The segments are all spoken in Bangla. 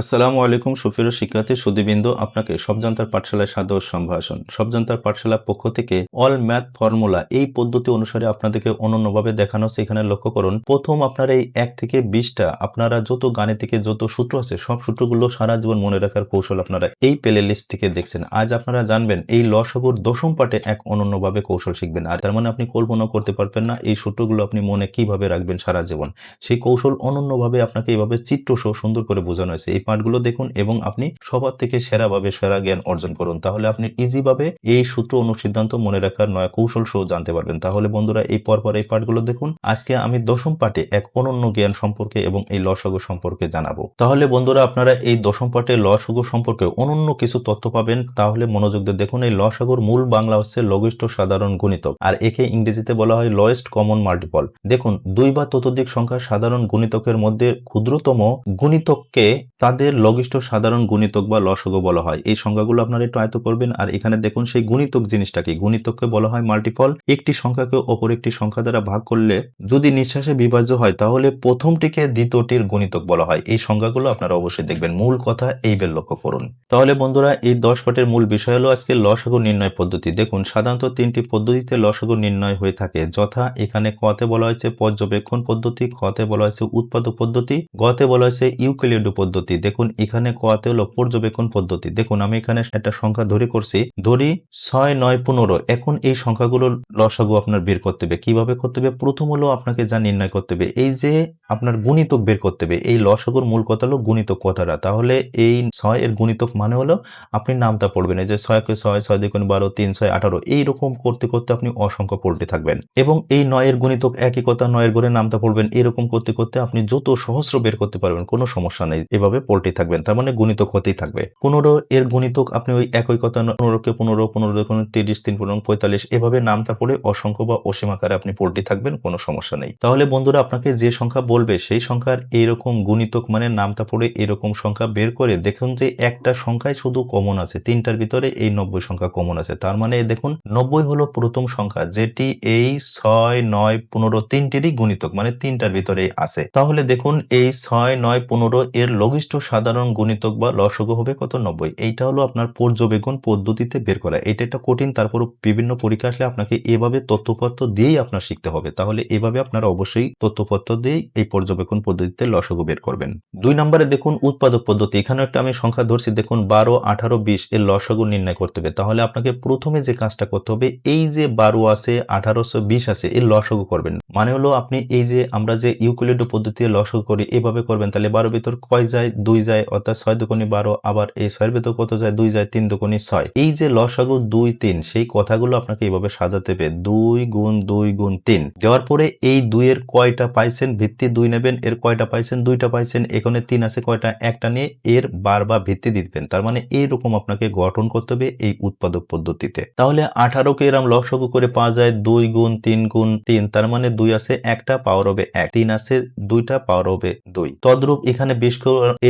আসসালামু আলাইকুম, সুফির শিক্ষার্থী সুদীবিন্দ আপনাকে সবজান্তার পাঠশালায় সাদর সম্ভাষণ। সবজান্তার পাঠশালার পক্ষ থেকে অল ম্যাথ ফর্মুলা এই পদ্ধতি অনুসারে আপনাদেরকে অনন্যভাবে দেখানো সেখানে লক্ষ্য করুন, প্রথম আপনার এই এক থেকে বিশটা, আপনারা যত গাণিতিকে যত সূত্র আছে, সব সূত্রগুলো সারা জীবন মনে রাখার কৌশল আপনারা এই প্লে লিস্ট থেকে দেখছেন। আজ আপনারা জানবেন, এই লসগুর দশম পাঠে এক অনন্যভাবে কৌশল শিখবেন। আর তার মানে আপনি কল্পনা করতে পারবেন না, এই সূত্রগুলো আপনি মনে কীভাবে রাখবেন সারা জীবন। সেই কৌশল অনন্যভাবে আপনাকে এইভাবে চিত্রসহ সুন্দর করে বোঝানো হয়েছে। এই পাঠগুলো দেখুন এবং আপনি সবার থেকে সেরাভাবে সেরা জ্ঞান অর্জন করুন। তাহলে আপনি ইজিভাবে এই সূত্র অনুসিদ্ধান্ত মনে রাখার নয় কৌশল সহ জানতে পারবেন। তাহলে বন্ধুরা, এই পরপর এই পাঠগুলো দেখুন। আজকে আমি দশম পাঠে এক অনন্য জ্ঞান সম্পর্কে এবং এই লসগু সম্পর্কে জানাব। তাহলে বন্ধুরা, আপনারা এই দশম পাঠে লসগু সম্পর্কে অনন্য কিছু তথ্য পাবেন। তাহলে মনোযোগ দিয়ে দেখুন, এই লসাগুর মূল বাংলা হচ্ছে লঘিষ্ঠ সাধারণ গুণিতক আর একে ইংরেজিতে বলা হয় লয়েস্ট কমন মাল্টিপল দেখুন, দুই বা ততোধিক সংখ্যার সাধারণ গুণিতকের মধ্যে ক্ষুদ্রতম গুণিতককে তাদের লঘিষ্ঠ সাধারণ গুণিতক বা লসগো বলা হয়। এই সংখ্যাগুলো আপনারা একটু আয়ত্ত করবেন আর এখানে দেখুন সেই গুণিতক জিনিসটাকে গুণিতককে বলা হয় মাল্টিপল একটি সংখ্যাকে অপর একটি সংখ্যা দ্বারা ভাগ করলে যদি নিঃশ্বাসে বিভাজ্য হয়, তাহলে প্রথমটিকে দ্বিতীয়টির গুণিতক বলা হয়। এই সংখ্যাগুলো আপনারা অবশ্যই দেখবেন। মূল কথা এই বের লক্ষ্য করুন। তাহলে বন্ধুরা, এই দশ পাঠের মূল বিষয় হলো আজকে লসাগু নির্ণয় পদ্ধতি। দেখুন, সাধারণত তিনটি পদ্ধতিতে লসাগু নির্ণয় হয়ে থাকে। যথা এখানে কতে বলা হয়েছে পর্যবেক্ষণ পদ্ধতি খতে বলা হয়েছে উৎপাদক পদ্ধতি, গতে বলা হয়েছে ইউক্লিডো পদ্ধতি। দেখুন, এখানে কতে হলো পর্যবেক্ষণ পদ্ধতি। দেখুন, আমি এখানে একটা সংখ্যা ধরে করছি। ধরি ছয়, নয়, পনেরো। এখন এই সংখ্যাগুলো লসাগু আপনার বের করতে হবে। কীভাবে করতে হবে? প্রথম হলো আপনাকে যা নির্ণয় করতে হবে, এই যে আপনার গুণিতক বের করতে হবে। এই লসাগুর মূল কথা হলো গুণিতক কথাটা। তাহলে এই ছয় এর গুণিতক মানে হলো আপনি নামটা পড়বেন। এই যে ছয়কে ছয় ছয় দেখুন বারো, তিন, ছয়, আঠারো, এইরকম করতে করতে আপনি অসংখ্য পড়তে থাকবেন। এবং এই নয়ের গুণিতক একই কথা নয়ের ঘরে নামটা পড়বেন। এরকম করতে করতে আপনি যত সহস্র বের করতে পারবেন, কোনো সমস্যা নেই। এভাবে পল্টে থাকবেন তার মানে গুণিতক হতেই থাকবে। পনেরো, এর গুণিতক আপনি ওই একই কথা পনেরোকে পনেরো পনেরো দেখুন তিরিশ, তিন পনেরো পঁয়তাল্লিশ, এভাবে নামটা পড়ে অসংখ্য বা অসীম আকারে আপনি পল্টে থাকবেন, কোনো সমস্যা নেই। তাহলে বন্ধুরা আপনাকে যে সংখ্যা বলবে, সেই সংখ্যার এইরকম গুণিতক মানে নামটা পড়ে এরকম সংখ্যা বের করে দেখুন যে একটা সংখ্যায় শুধু কমন আছে, তিনটার ভিতরে এই নব্বই সংখ্যা কমন আছে, তার মানে দেখুন নব্বই হলো প্রথম সংখ্যা, যেটি এই ছয়, নয়, পনেরো তিনটিরই গুণিতক মানে তিনটার ভিতরে আছে। তাহলে দেখুন এই ছয়, নয়, পনেরো এর লঘিষ্ঠ সাধারণ গুণিতক বা লসগু হবে কত? নব্বই। এইটা হলো আপনার পর্যবেক্ষণ পদ্ধতিতে বের করা। এটা একটা কঠিন তারপর বিভিন্ন পরীক্ষা আসলে আপনাকে এভাবে তথ্যপত্র দিয়েই আপনার শিখতে হবে। তাহলে এভাবে আপনারা অবশ্যই তথ্যপত্র দিয়েই এই পর্যবেক্ষণ পদ্ধতিতে লসগু বের করবেন। দুই নম্বরে দেখুন উৎপাদক পদ্ধতি। এখানে একটা আমি সংখ্যা ধরছি। দেখুন বারো, আঠারো, বিশ, এর লসগু নির্ণয় করতে হবে। তাহলে আপনাকে প্রথমে যে কাজটা করতে হবে, এই যে বারো আছে, আঠারোশো বিশ আছে, এর লসগু করবেন। মানে হলো আপনি এই যে আমরা যে ইউকুলিডো পদ্ধতিতে লসগু করি, এভাবে করবেন। তাহলে বারো ভিতর কয় যায়? দুই যায়, অর্থাৎ ছয় দুকোনি বারো, আবার এই ছয়ের ভিতর কত যায়? দুই যায়, তিন দুকোনি ছয়। এই যে লসাগু দুই তিন, সেই কথাগুলো আপনাকে এইভাবে সাজাতে হবে। দুই গুণ দুই গুণ তিন। দেওয়ার পরে এই দুইয়ের কয়টা পাইছেন? ভিত্তি দুই নেবেন, এর কয়টা পাইছেন? দুইটা পাইছেন, এখানে তিন আছে, কয়টা? একটা নিয়ে এর বার বা ভিত্তি দিবেন। তার মানে এইরকম আপনাকে গঠন করতে হবে এই উৎপাদক পদ্ধতিতে। তাহলে আঠারোকে এরম লসগু করে পাওয়া যায়, দুই গুণ তিন গুণ তিন, তার মানে দুই আছে, একটা পাওয়ার হবে এক। তিন আছে, দুইটা পাওয়ার হবে দুই। তদ্রূপ এখানে বেশ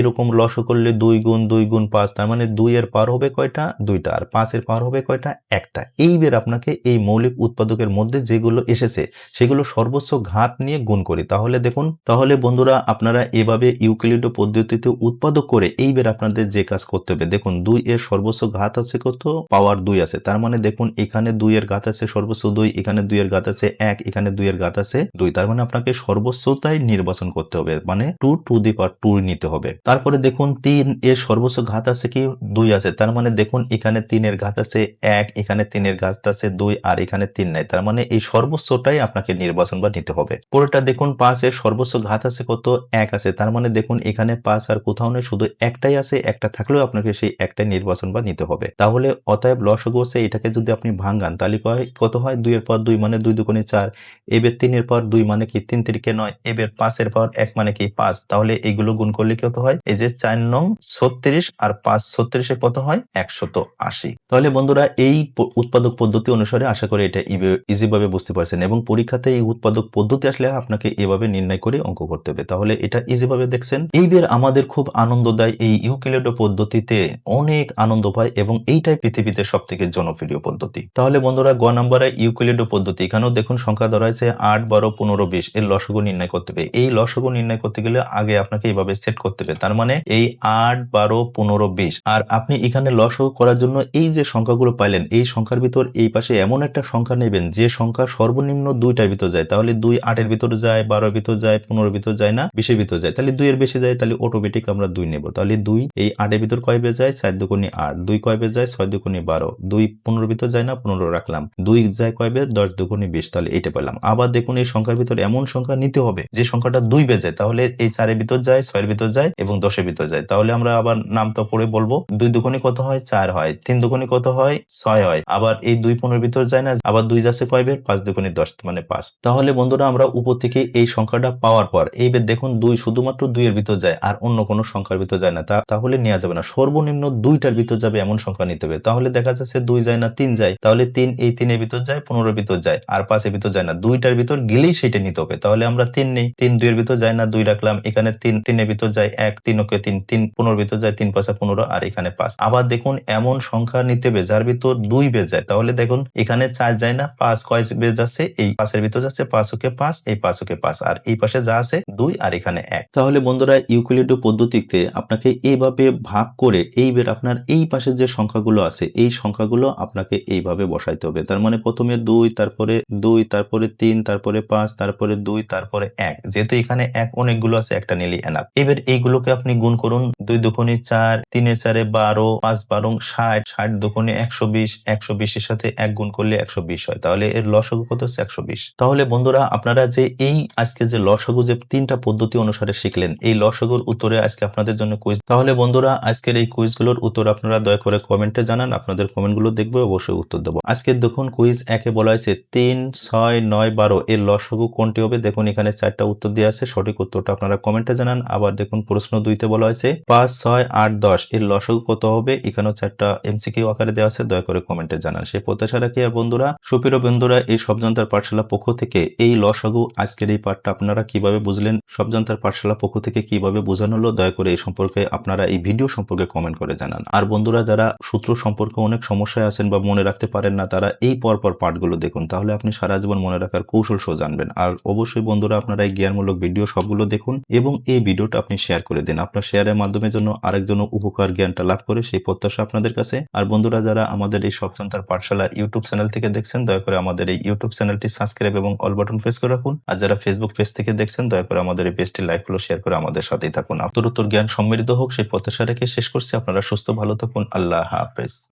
এরকম লস করলে দুই গুণ দুই গুণ পাঁচ, তার মানে দুই এর পার হবে কয়টা? দুইটা। আর পাঁচের পার হবে কয়টা? একটা। এইবার আপনাকে এই মৌলিক উৎপাদকের মধ্যে যেগুলো এসেছে, সেগুলো সর্বোচ্চ ঘাত নিয়ে গুণ করি। তাহলে দেখুন, তাহলে বন্ধুরা আপনারা এভাবে ইউক্লিডো পদ্ধতিতে উৎপাদক করে এইবার আপনাদের যে কাজ করতে হবে, দেখুন দুই এর সর্বোচ্চ ঘাত আছে কত? পাওয়ার দুই আছে। তার মানে দেখুন, এখানে দুই এর ঘাত আছে সর্বোচ্চ দুই, এখানে দুই এর ঘাত আছে এক, এখানে দুই এর ঘাত আছে দুই। তার মানে আপনাকে সর্বোচ্চতাই নির্বাচন করতে হবে মানে two to the power two নিতে হবে। তারপরে দেখুন তিন, এর সর্বোচ্চ ঘাত আছে কি? দুই আছে। তার মানে দেখুন এখানে তিনের ঘাত আছে এক, এখানে তিনের ঘাত আছে দুই, আর এখানে তিন নাই। তার মানে এই সর্বোচ্চটাই আপনাকে নির্বাচন বা নিতে হবে। পরেরটা দেখুন পাঁচ, এর সর্বোচ্চ ঘাত আছে কত? এক আছে। তার মানে দেখুন এখানে পাঁচ আর কোথাও নেই, শুধু একটাই আছে, একটা থাকলেও আপনাকে সেই একটাই নির্বাচন বা নিতে হবে। তাহলে অতএব লসগু আছে এটাকে যদি আপনি ভাঙ্গান তাহলে কত হয়? দুইয়ের পর দুই মানে দুই দুগুণে চার। এবার তিনের পর দুই মানে কি? তিন তিরিকে নয়। এবার পাঁচের পর এক মানে কি? পাঁচ। তাহলে এগুলো গুণ করলে কত হয়? এই যে চার নং ছত্রিশ আর পাঁচ ছত্রিশে কত হয়? একশত আশি। তাহলে বন্ধুরা, এই উৎপাদক পদ্ধতি অনুসারে আশা করি এটা ইজি ভাবে বুঝতে পারছেন এবং পরীক্ষাতে এই উৎপাদক পদ্ধতি আসলে আপনাকে এভাবে নির্ণয় করে অঙ্ক করতে হবে। তাহলে এটা ইজি ভাবে দেখছেন। এইবার আমাদের খুব আনন্দ দেয় এই ইউকিলেডো পদ্ধতিতে অনেক আনন্দ পায় এবং এইটাই পৃথিবীতে সব থেকে জনপ্রিয় পদ্ধতি। তাহলে বন্ধুরা, গ নম্বরে ইউকিলেডো পদ্ধতি। এখানেও দেখুন সংখ্যা ধরা হয়েছে আট, বারো, পনেরো, বিশ। এর লসগু নির্ণয় করতে হবে। এই লসগু নির্ণয় করতে গেলে আগে আপনাকে এইভাবে সেট করতে হবে। তার মানে এই আট, বারো, পনেরো, বিশ। আর আপনি এখানে লসও করার জন্য এই যে সংখ্যাগুলো পাইলেন, এই সংখ্যার ভিতর এই পাশে এমন একটা সংখ্যা নেবেন, যে সংখ্যা সর্বনিম্ন দুইটার ভিতর যায়। তাহলে দুই আটের ভিতর যায়, বারোর ভিতর যায় পনেরো ভিতর যায় না, বিশের ভিতর যায়। তাহলে দুইয়ের বেশি যায়, তাহলে অটোমেটিক আমরা দুই নেব। তাহলে দুই এই আটের ভিতর কয় বেজ যায়? চার দুগুণি আট। দুই কয় বেজ যায়? ছয় দুগুণি বারো। দুই পনেরো ভিতর যায় না, পনেরো রাখলাম। দুই যায় কয় বেজ? দশ দুগুণি বিশ। তাহলে এটা পেলাম। আবার দেখুন এই সংখ্যার ভিতর এমন সংখ্যা নিতে হবে, যে সংখ্যাটা দুই বেজে তাহলে এই চারের ভিতর যায়, ছয়ের ভিতর যায় এবং দশের ভিতর যায়। তাহলে আমরা আবার নামটা পড়ে বলব। দুই দুগুণি কত হয়? চার হয়। তিন দুগুণি কত হয়? ছয় হয়। আবার এই দুই পনেরো ভিতর যায় না, আবার দুই যাচ্ছে কয় বের? পাঁচ দুগুণি দশ মানে পাঁচ। তাহলে বন্ধুরা আমরা উপর থেকে এই সংখ্যাটা পাওয়ার পর এইবার দেখুন দুই শুধুমাত্র দুইয়ের ভিতর যায়, আর অন্য কোনো সংখ্যার ভিতর যায় না। তাহলে নেওয়া যাবে না। সর্বনিম্ন দুইটার ভিতর যাবে এমন সংখ্যা নিতে হবে। তাহলে দেখা যাচ্ছে দুই যায় না, তিন যায়। তাহলে তিন, এই তিনের ভিতর যায় পনেরোর ভিতর যায়, আর পাঁচের ভিতর যায় না। দুইটার ভিতর গেলেই সেটা নিতে হবে। তাহলে আমরা তিন নেই। তিন দুইয়ের ভিতর যায় না, দুই রাখলাম। এখানে তিন, তিনের ভিতর যায় এক তিন ওকে তিন তিন পনেরোর ভিতর যায়, তিন পাঁচা পনেরো আর এখানে পাঁচ। আবার দেখুন, এমন সংখ্যা নিতে হবে, যার ভিতর দুই বেজ যায়। তাহলে দেখুন, এখানে চার যায় না, পাঁচ কয় বেজ যাচ্ছে, এই পাঁচের ভিতর যাচ্ছে, পাঁচ ওকে পাঁচ, এই পাঁচ ওকে পাঁচ, আর এই পাশে যা আছে, দুই, আর এখানে এক। তাহলে বন্ধুরা ইউক্লিডো পদ্ধতিতে আপনাকে এইভাবে ভাগ করে এই এইবার আপনার এই পাশে যে সংখ্যাগুলো আছে, এই সংখ্যাগুলো আপনাকে এইভাবে বসাইতে হবে। তার মানে প্রথমে দুই, তারপরে দুই, তারপরে তিন, তারপরে পাঁচ, তারপরে দুই, তারপরে এক। যেহেতু এখানে এক অনেকগুলো আছে, একটা নিলি এনাফ এবার এইগুলোকে আপনি গুণ করুন দুই দুকোনি চার তিনে চারে বারো, পাঁচ বারো ষাট ষাট দুকোনি একশো বিশ, একশো বিশের সাথে এক গুণ করলে একশো বিশ হয়। তাহলে এর লসগু কত? হচ্ছে একশো বিশ। তাহলে বন্ধুরা, আপনারা যে এই আজকে যে লসগু যে তিনটা পদ্ধতি অনুসারে শিখলেন, এই লসগুর উত্তরে আজকে আপনাদের জন্য কুইজ তাহলে বন্ধুরা, আজকের এই কুইজগুলোর উত্তর আপনারা দয়া করে কমেন্টে জানান, আপনাদের কমেন্টগুলো দেখব, অবশ্যই উত্তর দেবো। আজকে দেখুন কুইজ একে বলা হয়েছে তিন, ছয়, নয়, বারো। এর লসগু কোনটি হবে? দেখুন এখানে চারটা উত্তর দেওয়া আছে, সঠিক উত্তরটা আপনারা কমেন্টে জানান। আবার দেখুন প্রশ্ন দুইতে বলা হয়েছে, পাঁচ, ছয়, আট, দশ। এর লসগু কত হবে? এখানেও চারটা এমসিকিউ আকারে দেওয়া আছে, দয়া করে কমেন্টে জানান। সেই প্রত্যাশা রাখি আর বন্ধুরা, সুপ্রিয় বন্ধুরা, এই সবজন্তার পাঠশালা পক্ষ থেকে এই লসগু আজকের এই পাঠটা আপনারা কীভাবে বুঝলেন, সবজন্তার পাঠশালা পক্ষ থেকে কীভাবে বোঝানো হলো, দয়া করে এই সম্পর্কে আপনারা এই ভিডিও সম্পর্কে কমেন্ট করে জানান। আর বন্ধুরা, যারা সূত্র সম্পর্কে অনেক সমস্যায় আছেন বা মনে রাখতে পারেন না, তারা এই পরপর পাঠগুলো দেখুন। তাহলে আপনি সারা জীবন মনে রাখার কৌশল সহ জানবেন। আর অবশ্যই বন্ধুরা, আপনারা এই জ্ঞানমূলক ভিডিও সবগুলো দেখুন এবং এই ভিডিওটা আপনি শেয়ার করে দিন। আপনার শেয়ারের মাধ্যমে জন্য আরেকজন উপকার জ্ঞানটা লাভ করে সেই প্রত্যাশা আপনাদের কাছে। আর বন্ধুরা, যারা আমাদের এই সবচন্তার পাঠশালা ইউটিউব চ্যানেল থেকে দেখছেন, দয়া করে আমাদের এই ইউটিউব চ্যানেলটি সাবস্ক্রাইব এবং অল বাটন প্রেস করে রাখুন। আর যারা ফেসবুক পেজ থেকে দেখছেন, দয়া করে আমাদের এই পেজটি লাইক ফলো শেয়ার করে আমাদের সাথেই থাকুন। আপনার উত্তর জ্ঞান সমৃদ্ধ হোক, সেই প্রত্যাশা রেখে শেষ করছি। আপনারা সুস্থ, ভালো থাকুন। আল্লাহ হাফেজ।